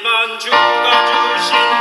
하지만 주가 주신